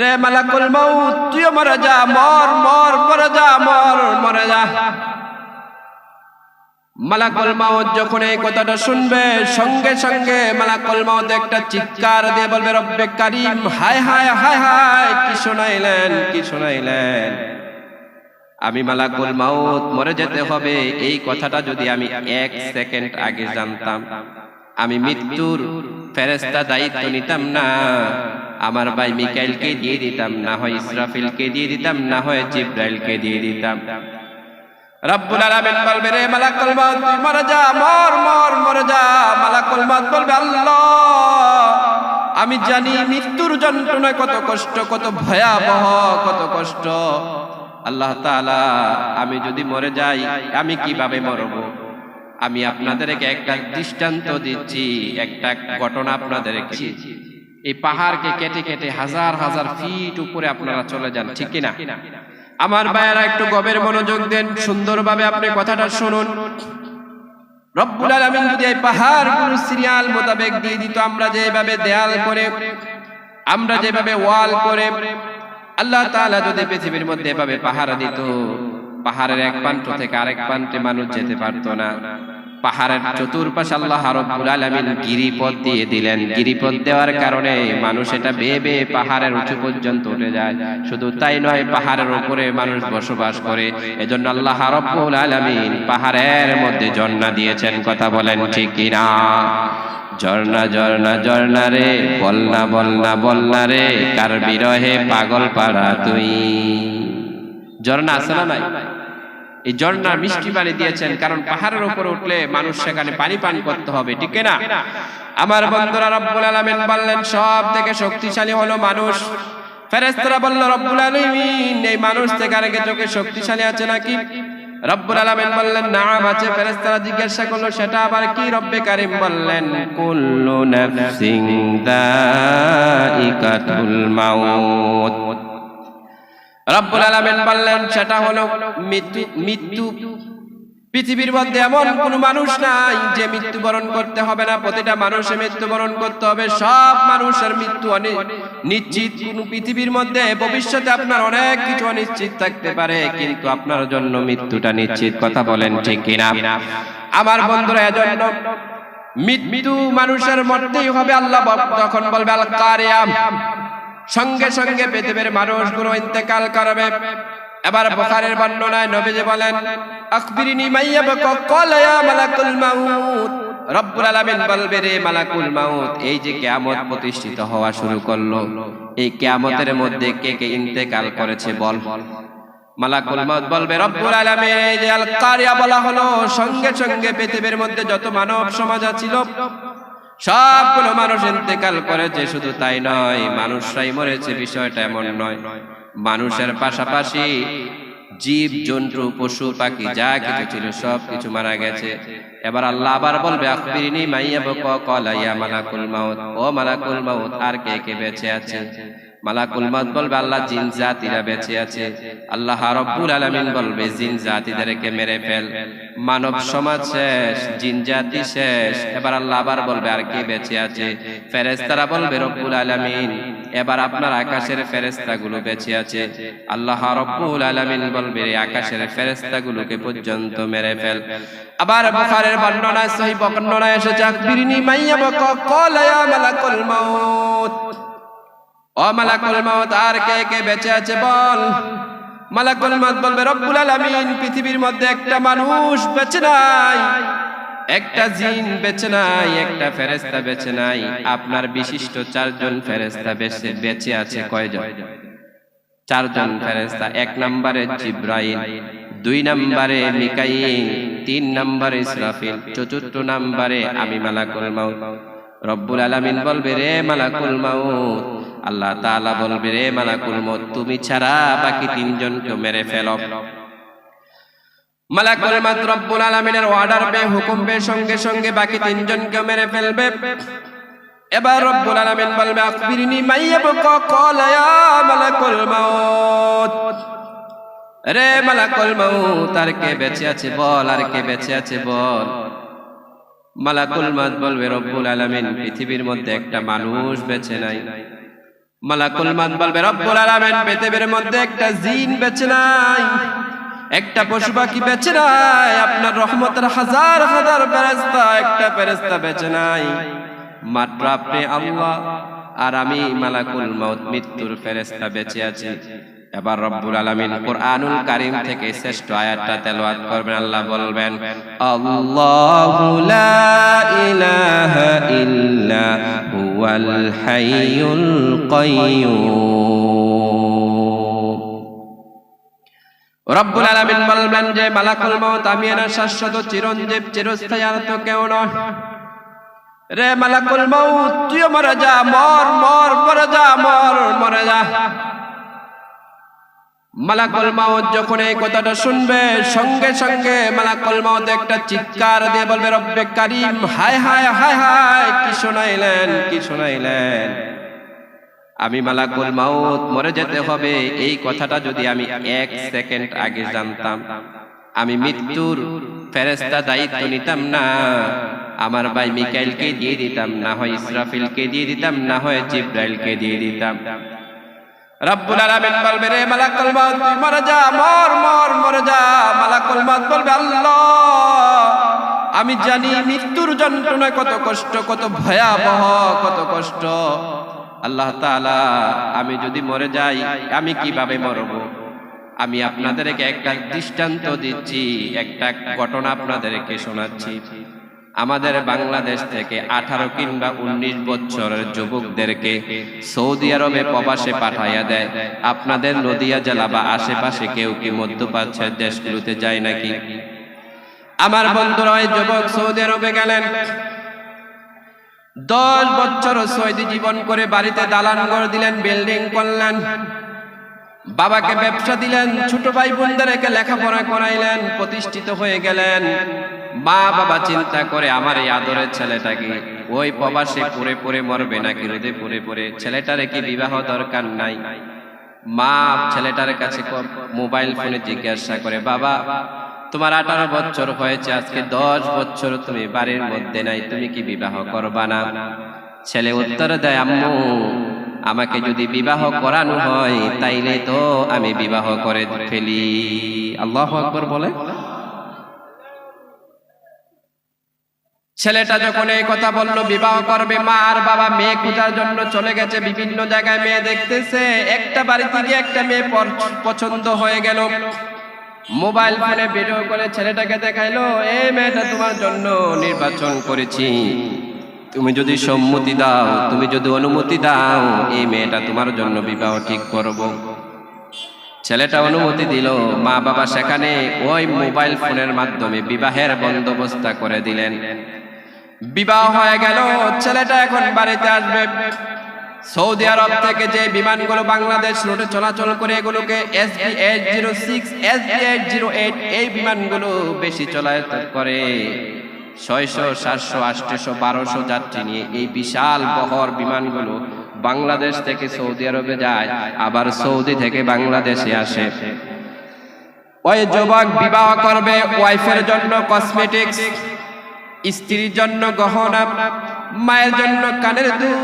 রে মালাকুল মাউত, তুইও মরে যা, মর মর, মরে যা, মর, মরে যা। মালাকুল মাউত যখন এই কথাটা শুনবে, সঙ্গে সঙ্গে মালাকুল মাউত একটা চিৎকার দিয়ে বলবে, রব্বে কারিম, হায় হায় হায় হায়, কি শোনাইলেন কি শোনাইলেন? আমি মালাকুল মাউত, মরে যেতে হবে, এই কথাটা যদি আমি এক সেকেন্ড আগে জানতাম। আমি মৃত্যুর ফেরেস্তা দায়িত্ব নিতাম না। আমার ভাই মিকাইলকে দিয়ে দিতাম, না হয় ইসরাফিলকে দিয়ে দিতাম, না হয় জিব্রাইলকে দিয়ে দিতাম। রব্বুল আলামিন বলবে, রে মালাকুল মাউত তুই মরে যা, মর মর, মরে যা, মালাকুল মাউত বলবে, আল্লাহ, আমি জানি মৃত্যুর যন্ত্রণা কত কষ্ট, কত ভয়াবহ, কত কষ্ট। আল্লাহ তাআলা, আমি যদি মরে যাই, আমি কীভাবে মরব? আমি আপনাদেরকে একটা দৃষ্টান্ত দিচ্ছি, একটা ঘটনা আপনাদেরকে এই পাহাড়কে কেটে কেটে হাজার হাজার ফিট উপরে আপনারা চলে যান, ঠিক কিনা? আমার ভাইয়েরা একটু গবের মনোযোগ দেন, সুন্দরভাবে আপনি কথাটা শুনুন। রব্বুল আলামিন যদি এই পাহাড়গুলো সিরিয়াল মোতাবেক দিয়ে দিত, আমরা যেভাবে দেয়াল করে, আমরা যেভাবে ওয়াল করে, আল্লাহ তাআলা যদি পৃথিবীর মধ্যে এভাবে পাহারা দিত, পাহাড়ের এক প্রান্ত থেকে আরেক প্রান্তে মানুষ যেতে পারতো না। পাহাড়ের চতুর্পাশে আল্লাহ রব্বুল আলামিন গিরিপথ দিয়ে দিলেন। গিরিপথ দেওয়ার কারণে মানুষ এটা বেয়ে বেয়ে পাহাড়ের উঁচু পর্যন্ত উঠে যায়। শুধু তাই নয়, পাহাড়ের উপরে মানুষ বসবাস করে। এজন্য আল্লাহ রব্বুল আলামিন পাহাড়ের মধ্যে ঝর্ণা দিয়েছেন। কথা বলেন ঠিক কিনা? ঝর্ণা ঝর্ণা ঝর্ণা রে, বলনা বলনা বলনা রে, কার বিরহে পাগল পাড়া তুই? ঝর্ণা আছে না নাই? এই ঝর্ণা মিষ্টি পানি দিয়েছেন, কারণ পাহাড়ের উপরে উঠলে মানুষ সেখানে পানি পান করতে হবে, ঠিক না আমার বন্ধুরা রব্বুল আলামিন বললেন, সব থেকে শক্তিশালী হলো মানুষ। ফেরেশতারা বলল, রব্বুল আলামিন, এই মানুষ থেকে আরেকে চোখে শক্তিশালী আছে নাকি? রব্বুল আলামিন বললেন, নাম আছে, ফেরেশতারা জিজ্ঞাসা করল, সেটা আবার কি রব্বে কারিম বললেন? কুল্লু নাফসিন দাইকাতুল মাউত। রব্বুল আলামিন বললেন, সেটা হলো মৃত্যু মৃত্যু। পৃথিবীর মধ্যে এমন কোন মানুষ নাই যে মৃত্যুবরণ করতে হবে না। প্রতিটা মানুষের মৃত্যুবরণ করতে হবে। সব মানুষের মৃত্যু অনি- নিশ্চিত। কোন পৃথিবীর মধ্যে ভবিষ্যতে আপনার অনেক কিছু অনিশ্চিত থাকতে পারে, কিন্তু আপনার জন্য মৃত্যুটা নিশ্চিত। কথা বলেন ঠিক কিনা? আমার বন্ধুরা, এজন্য মৃত্যু মানুষের মধ্যেই হবে। আল্লাহ তখন বলবে আল কারিয়াম সঙ্গে সঙ্গে পৃথিবীর মানুষগুলো ইন্তেকাল করবে। এবার বুখারীর বর্ণনায় নবীজি বলেন আখবিরিনি মাইয়াবকা, ক্বালা ইয়া মালাকুল মাউত। রব্বুল আলামিন বলবে, রে মালাকুল মাউত, এই যে কিয়ামত প্রতিষ্ঠিত হওয়া শুরু করল। এই কিয়ামতের মধ্যে কে কে ইন্তেকাল করেছে বল? মালাকুল মাউত বলবে, রব্বুল আলামিন, এই যে আল কারিয়া বলা হলো, সঙ্গে সঙ্গে পৃথিবীর মধ্যে যত মানব সমাজ ছিল সবগুলো মানুষ ইন্তেকাল করেছে, শুধু তাই নয়, মানুষরাই মরেছে, বিষয়টা এমন নয়। মানুষের পাশাপাশি জীব, জন্তু, পশু, পাখি, যা কিছু ছিল সব কিছু মারা গেছে। এবার আল্লাহ আবার বলবে, আখবিরিনি মাইয়া বক কলাইয়া মালাকুল মাউত। ও মালাকুল মাউত, আর কে কে বেঁচে আছে? মালাকুল মাউত বলবে, আল্লাহ জিন জাতিরা বেঁচে আছে। আল্লাহ রব্বুল আলামিন বলবে, জিন জাতিদেরকে মেরে ফেল। মানব সমাজ শেষ, জিন জাতি শেষ। এবার আল্লাহ আবার বলবে, আর কে বেঁচে আছে? বলবে, রব্বুল আলামিন। এবার আপনার আকাশের ফেরেশতাগুলো বেঁচে আছে। আল্লাহ রব্বুল আলামিন বলবে, এই আকাশের পর্যন্ত মেরে ফেল। আবার বুখারীর বর্ণনা সহিহ বর্ণনা এসেছে, আকবিরিনি মাইয়াবক ক্বালা ইয়া মালাকুল মাউত। ও মালাকুল মাউত, আর কে কে বেঁচে আছে বল? মালাকুল মাউত বলবে, রব্বুল আলামিন, পৃথিবীর মধ্যে একটা মানুষ বেঁচে নাই, একটা জিন বেঁচে নাই, একটা ফেরেশতা বেঁচে নাই, আপনার বিশিষ্ট চারজন ফেরেস্তা বেঁচে বেঁচে আছে কয়জন? চারজন ফেরেস্তা এক নম্বরে জিব্রাইল, দুই নম্বরে মিকাইল, তিন নম্বরে ইসরাফিল, চতুর্থ নম্বরে আমি মালাকুল মাউত। রব্বুল আলামিন বলবে, রে মালাকুল মাউত আল্লাহ তালা বলবে, রে মালাকুল মাউত, তুমি ছাড়া বাকি তিনজনকে মেরে ফেলো। মালাকুল মাউত রব্বুল আলামিনের অর্ডার পে হুকুম পে সঙ্গে সঙ্গে বাকি তিনজনকে মেরে ফেলবে। এবার রব্বুল আলামিন বলবে আখবিরনি মাইয়াবকা ক্বালা ইয়া মালাকুল মাউত। রে মালাকুল মাউত, আর কে বেঁচে আছে বল, আর কে বেঁচে আছে বল? মালাকুল মাউত বলবে, রব্বুল আলামিন, পৃথিবীর মধ্যে একটা মানুষ বেঁচে নাই। মালাকুল মান বলবে, রব্বুল আলামিন, পৃথিবীর মধ্যে একটা জিন বেঁচে নাই, একটা পশু পাখি বেঁচে নাই, আপনার রহমতের হাজার হাজার ফেরেশতা, একটা ফেরেশতা বেঁচে নাই। মাত্র আপনি আল্লাহ আর আমি মালাকুল মাউত মৃত্যুর ফেরেশতা বেঁচে আছি। এবার রব্বুল আলামিন কোরআনুল কারীম থেকে শ্রেষ্ঠ আয়াতটা তেলাওয়াত করবেন, আল্লাহ বলবেন, আল্লাহু লা ইলাহা ইল্লা হুয়াল হাইয়ুল কাইয়্যুম রব্বুল আলামিন বলবেন যে মালাকুল মাউত আমি এর শাশ্বত চিরঞ্জীব চিরস্থায়ী আর তো কেউ নয় রে মালাকুল মাউত তুই মরে যা, মর মর, মরে যা, মর, মরে যা। মালাকুল মাউত যখন এই কথাটা শুনবে, সঙ্গে সঙ্গে মালাকুল মাউত একটা চিৎকার দিয়ে বলবে, রব্বে কারিম, হায় হায় হায় হায়, কি শোনাইলেন কি শোনাইলেন? আমি মালাকুল মাউত, মরে যেতে হবে, এই কথাটা যদি আমি এক সেকেন্ড আগে জানতাম, আমি মৃত্যুর ফেরেস্তা দায়িত্ব নিতাম না, আমার ভাই মিকাইলকে দিয়ে দিতাম, না হয় ইসরাফিলকে দিয়ে দিতাম, না হয় জিব্রাইলকে দিয়ে দিতাম। রব্বুল আলামিন বলবে, রে মালাকুল মাউত তুই মরে যা, মর মর, মরে যা, মালাকুল মাউত বলবে, আল্লাহ, আমি জানি মৃত্যুর যন্ত্রণা কত কষ্ট, কত ভয়াবহ, কত কষ্ট। আল্লাহ তাআলা, আমি যদি মরে যাই, আমি কীভাবে মরব? আমি আপনাদেরকে একটা দৃষ্টান্ত দিচ্ছি, একটা ঘটনা আপনাদেরকে শোনাচ্ছি। আমাদের বাংলাদেশ থেকে আঠারো কিংবা উনিশ বছরের যুবকদেরকে সৌদি আরবে প্রবাসে পাঠাইয়া দেয়। আপনাদের নদিয়া জেলা বা আশেপাশে কেউ কি মধ্যপ্রাচ্যের দেশগুলোতে যায় নাকি? আমার বন্ধুরা যুবক সৌদি আরবে গেলেন। দশ বছর সৌদি জীবন করে বাড়িতে দালান ঘর দিলেন, বিল্ডিং করলেন, বাবাকে ব্যবসা দিলেন, ছোট ভাই বোনদেরকে লেখাপড়া করাইলেন, প্রতিষ্ঠিত হয়ে গেলেন। মা বাবা চিন্তা করে, আমার এই আদরের ছেলেটাকে ওই প্রবাসে পড়ে পড়ে মরবে নাকি রোদে পড়ে পড়ে ছেলেটারে কি বিবাহ দরকার নাই? মা ছেলেটার কাছে মোবাইল ফোনে জিজ্ঞাসা করে, বাবা, তোমার আঠারো বছর হয়েছে, আজকে দশ বছর তুমি বাড়ির মধ্যে নাই, তুমি কি বিবাহ করবা না? ছেলে উত্তর দেয়, আম্মু, আমাকে যদি বিবাহ করানো হয়, তাইলে তো আমি বিবাহ করে ফেলি। আল্লাহ আকবর বলে। ছেলেটা যখন এই কথা বলল, বিবাহ করবে মা আর বাবা, মেয়ে খোঁজার জন্য চলে গেছে, বিভিন্ন জায়গায় মেয়ে দেখতেছে। একটা বাড়িতে গিয়ে একটা মেয়ে পছন্দ হয়ে গেল। মোবাইল ফোনে ভিডিও করে ছেলেটাকে দেখাইলো এই মেয়েটা তোমার জন্য নির্বাচন করেছি। তুমি যদি সম্মতি দাও, তুমি যদি অনুমতি দাও, এই মেয়েটা তোমার জন্য বিবাহ ঠিক করব। ছেলেটা অনুমতি দিল। মা বাবা সেখানে ওই মোবাইল ফোনের মাধ্যমে বিবাহের বন্দোবস্ত করে দিলেন। বিবাহ হয়ে গেল, ছেলেটা এখন বাড়িতে আসবে। সৌদি আরব থেকে যে বিমানগুলো বাংলাদেশ রুটে চলাচল করে এগুলোকে S zero six, S eight zero eight, এই বিমানগুলো বেশি চলাচল করে। ছয়শো, সাতশো, আটশো, বারোশো যাত্রী নিয়ে এই বিশাল বহর বিমানগুলো বাংলাদেশ থেকে সৌদি আরবে যায়, আবার সৌদি থেকে বাংলাদেশে আসে। ওই যুবক বিবাহ করবে, ওয়াইফের জন্য কসমেটিক্স স্ত্রীর জন্য গহনা মায়ের জন্য কানের দুল।